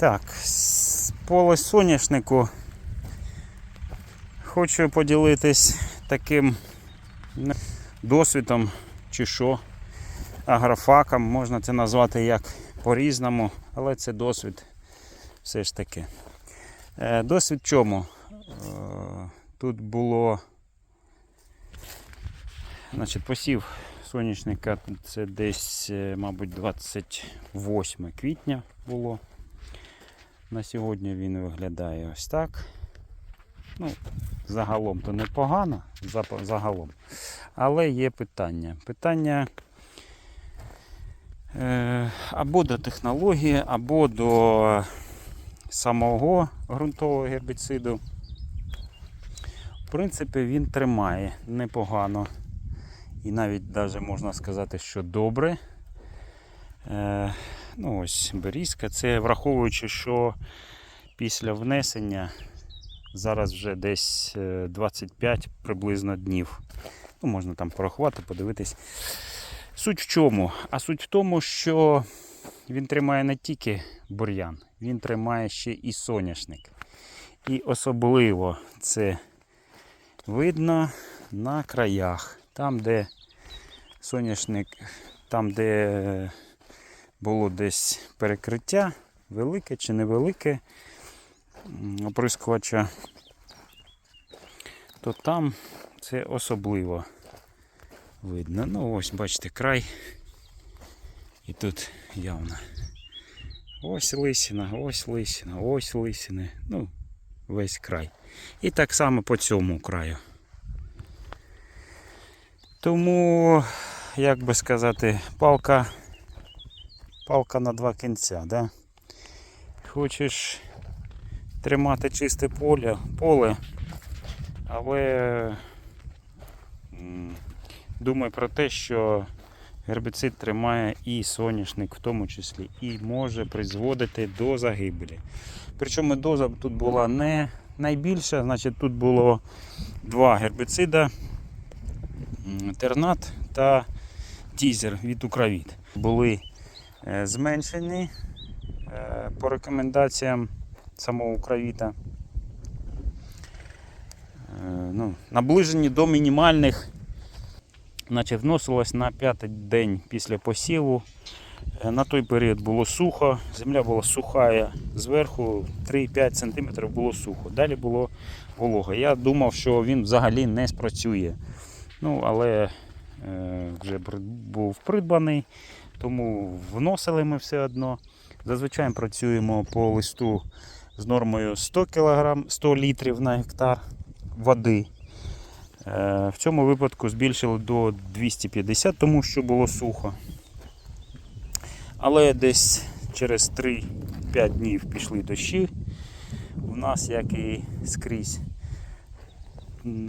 Так, поле соняшнику хочу поділитись таким досвідом чи що, агрофаком, можна це назвати як по-різному, але це досвід все ж таки. Е, Досвід чому? Е, Тут було значить, посів соняшника, це десь, е, мабуть, 28 квітня було. На сьогодні він виглядає ось так. Ну, загалом то непогано, загалом. Але є питання. Питання е, або до технології, або до самого ґрунтового гербіциду. В принципі, він тримає непогано. І навіть даже можна сказати, що добре. Е, ну ось берізка. Це враховуючи, що після внесення зараз вже десь е, 25 приблизно днів. Ну, можна там порахувати, подивитись. Суть в чому? А суть в тому, що він тримає не тільки бур'ян, він тримає ще і соняшник. І особливо це видно на краях. Там, де соняшник, там, де було десь перекриття, велике чи невелике оприскувача, то там це особливо видно. Ну, ось бачите, край. І тут явно. Ось лисина, ось лисина, ось лисини. Ну, весь край. І так само по цьому краю. Тому, як би сказати, палка, палка на два кінця. Да? Хочеш тримати чисте поле, поле але м, думай про те, що гербіцид тримає і соняшник в тому числі, і може призводити до загибелі. Причому доза тут була не найбільша, значить тут було два гербіцида, тернат та тізер від Укравіт. Були зменшені е, по рекомендаціям самого Укравіта. Е, ну, наближені до мінімальних, наче вносилось на п'ятий день після посіву. Е, На той період було сухо, земля була сухая, зверху 3-5 см було сухо. Далі було волога. Я думав, що він взагалі не спрацює. Ну, але е, вже був придбаний, тому вносили ми все одно. Зазвичай працюємо по листу з нормою 100 кг, 100 літрів на гектар води. Е, В цьому випадку збільшили до 250, тому що було сухо. Але десь через 3-5 днів пішли дощі. У нас, як і скрізь,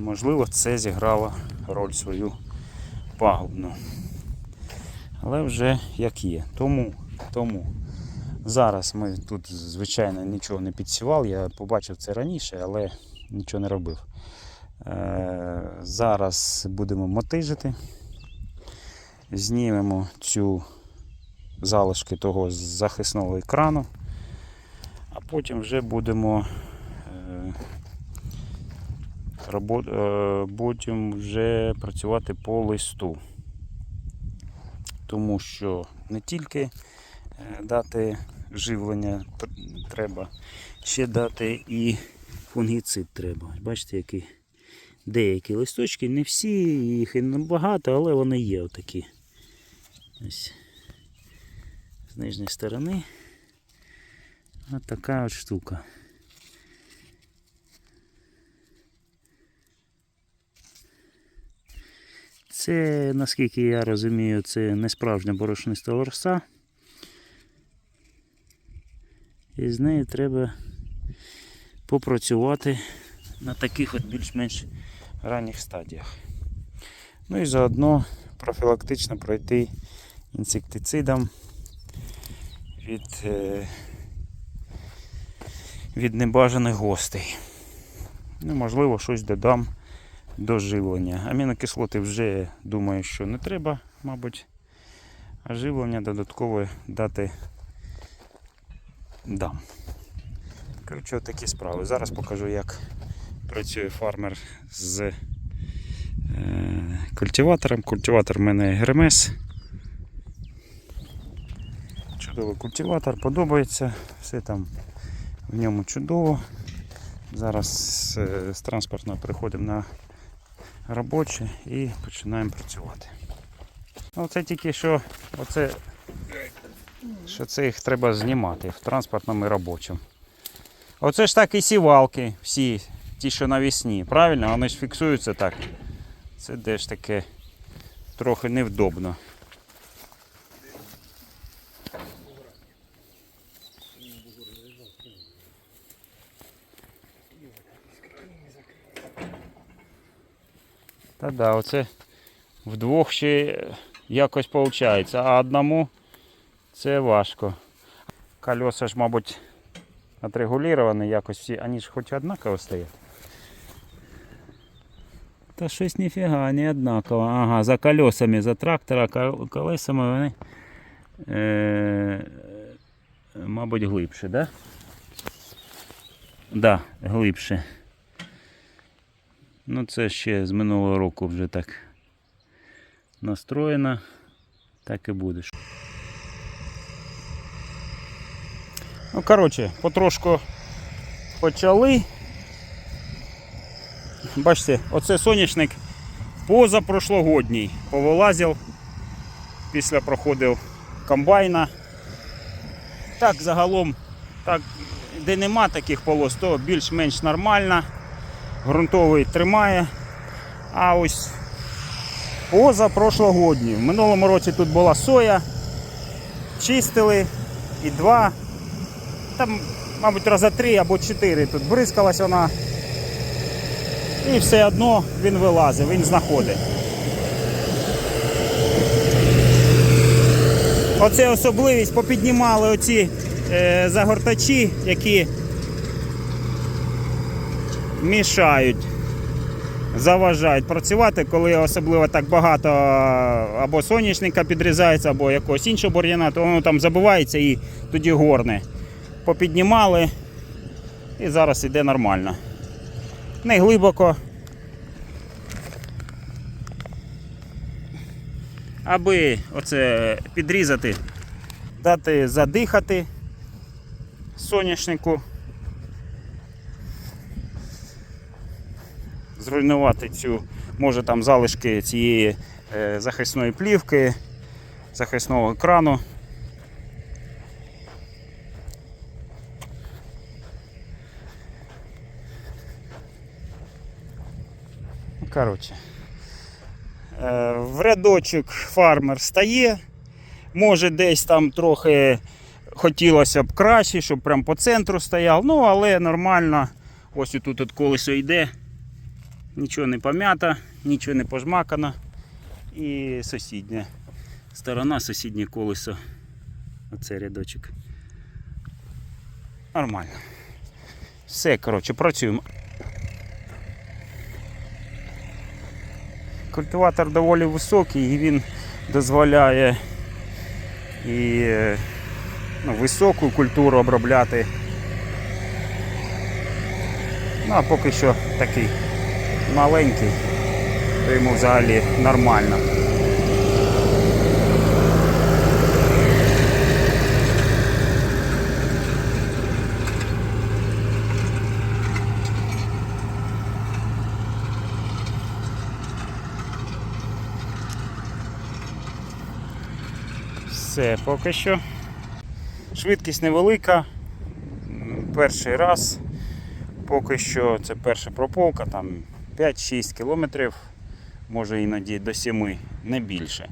можливо, це зіграло роль свою пагубну. Але вже як є. Тому, тому зараз ми тут, звичайно, нічого не підсівали. Я побачив це раніше, але нічого не робив. Е, Зараз будемо мотижити. Знімемо цю залишки того захисного екрану, а потім вже будемо е, е, потім вже працювати по листу. Тому що не тільки е, дати живлення треба, ще дати і фунгіцид треба. Бачите, які деякі листочки, не всі, їх і небагато, але вони є отакі. Ось з нижньої сторони. Ось така от штука. Це, наскільки я розумію, це не справжня борошниста лорса. І з нею треба попрацювати на таких от більш-менш ранніх стадіях. Ну і заодно профілактично пройти інсектицидом від, е, від небажаних гостей. Ну, можливо, щось додам до живлення. Амінокислоти вже думаю, що не треба, мабуть. А живлення додаткове дати дам. Коротше, такі справи. Зараз покажу, як працює фармер з е, культиватором. Культиватор в мене Гермес. Чудовий культиватор, подобається, все там в ньому чудово. Зараз е, з транспортного переходимо на робоче і починаємо працювати. Ну, це тільки що, оце, що це їх треба знімати в транспортному і робочому. Оце ж так і сівалки всі, ті, що навісні, правильно? Вони ж фіксуються так. Це де ж таке трохи невдобно. Та да, оце вдвох ще якось виходить, а одному це важко. Колеса ж, мабуть, отрегуліровані якось всі, вони ж хоч однаково стоять. Та щось ніфіга, не однаково. Ага, за колесами, за трактора, колесами вони, е, мабуть, глибше, да? Да, глибше. Ну, це ще з минулого року вже так настроєно. Так і буде. Ну, коротше, потрошку почали. Бачите, оце соняшник позапрошлогодній повилазив після проходив комбайна. Так, загалом, так, де нема таких полос, то більш-менш нормально. Грунтовий тримає. А ось позапрошлогодній. В минулому році тут була соя. Чистили і два. Там, мабуть, рази три або чотири тут бризкалась вона. І все одно він вилазить, він знаходить. Оце особливість попіднімали оці е, загортачі, які мішають, заважають працювати, коли особливо так багато або соняшника підрізається, або якогось іншого бур'яна, то воно там забивається і тоді горне. Попіднімали і зараз іде нормально. Не глибоко. Аби оце підрізати, дати задихати соняшнику. Зруйнувати цю, може там залишки цієї е, захисної плівки, захисного екрану. Ну, Коротше. Е, В рядочок фармер стає. Може десь там трохи хотілося б краще, щоб прям по центру стояв. Ну, але нормально. Ось тут от колесо йде. Нічого не пом'ято, нічого не пожмакано. І сусідня сторона, сусіднє колесо. Оце рядочок. Нормально. Все, коротше, працюємо. Культиватор доволі високий і він дозволяє і е, ну, високу культуру обробляти. Ну а поки що такий маленький, то йому взагалі нормально. Все, поки що. Швидкість невелика. Перший раз. Поки що це перша прополка, там 5-6 кілометрів, може іноді до 7, не більше.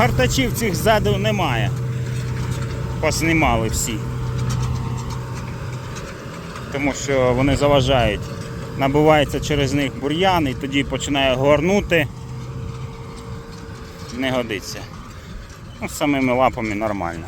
Загортачів цих ззаду немає. Поснімали всі. Тому що вони заважають. Набувається через них бур'ян і тоді починає горнути. Не годиться. Ну, самими лапами нормально.